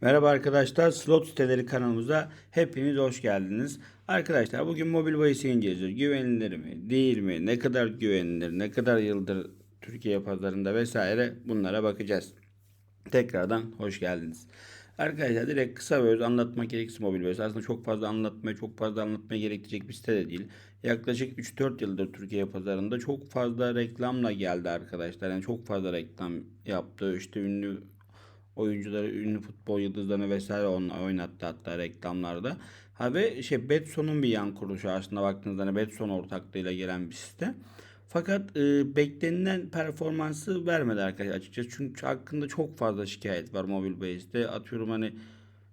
Merhaba arkadaşlar, Slot Siteleri kanalımıza hepiniz hoş geldiniz. Arkadaşlar bugün mobil bahisi inceleyeceğiz. Güvenilir mi, değil mi, ne kadar güvenilir, ne kadar yıldır Türkiye pazarında vesaire bunlara bakacağız. Tekrardan hoş geldiniz. Arkadaşlar direkt kısa ve öz anlatmak gerekirse mobil bahis. Aslında çok fazla anlatmaya, çok fazla anlatmaya gerektirecek bir site de değil. Yaklaşık 3-4 yıldır Türkiye pazarında çok fazla reklamla geldi arkadaşlar. Yani çok fazla reklam yaptı. İşte ünlü oyuncuları, ünlü futbol yıldızlarını vesaire onunla oynattı hatta reklamlarda. Ha ve şey Betson'un bir yan kuruluşu aslında baktığınızda hani Betson ortaklığıyla gelen bir site. Fakat e, beklenilen performansı vermedi arkadaşlar açıkçası. Çünkü hakkında çok fazla şikayet var mobil bahis'te. Atıyorum hani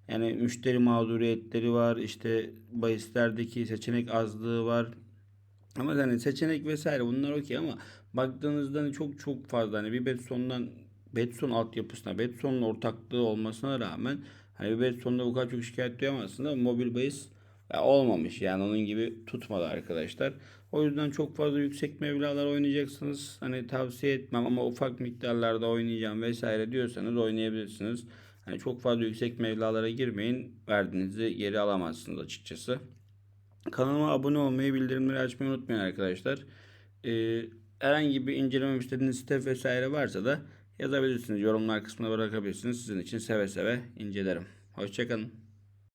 yani müşteri mağduriyetleri var. işte bahislerdeki seçenek azlığı var. Ama hani seçenek vesaire bunlar okey ama baktığınızda hani çok çok fazla hani bir Betson'dan Betson altyapısına Betson'un ortaklığı olmasına rağmen hani Betson'da bu kadar çok şikayet duyamazsınız ama mobil bahis ya olmamış yani onun gibi tutmadı arkadaşlar. O yüzden çok fazla yüksek meblalar oynayacaksınız. Hani tavsiye etmem ama ufak miktarlarda oynayacağım vesaire diyorsanız oynayabilirsiniz. Hani çok fazla yüksek meblalara girmeyin. Verdiğinizi geri alamazsınız açıkçası. Kanalıma abone olmayı, bildirimleri açmayı unutmayın arkadaşlar. Ee, herhangi bir incelemem istediğiniz site vesaire varsa da yazabilirsiniz. Yorumlar kısmına bırakabilirsiniz. Sizin için seve seve incelerim. Hoşçakalın.